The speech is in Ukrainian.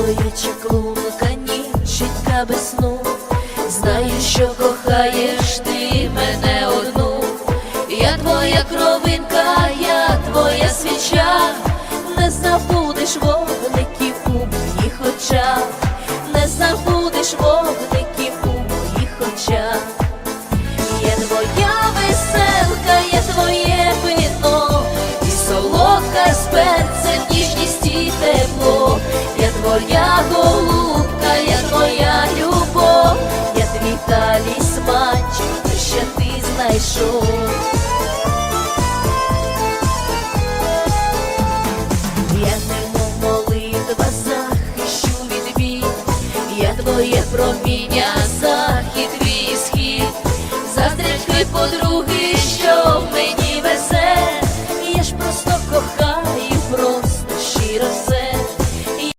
моя чаклунка, ніченька без сну. Знаю, що кохаєш ти мене одну. Я твоя кровинка, я твоя свіча, не забудеш вогників у моїх очах, не забудеш вогників знайшов. Я немов молитва захищу від бій, я твоє проміння, захід твій схід, заздрячки подруги, що мені везе, я ж просто кохаю, просто щиро.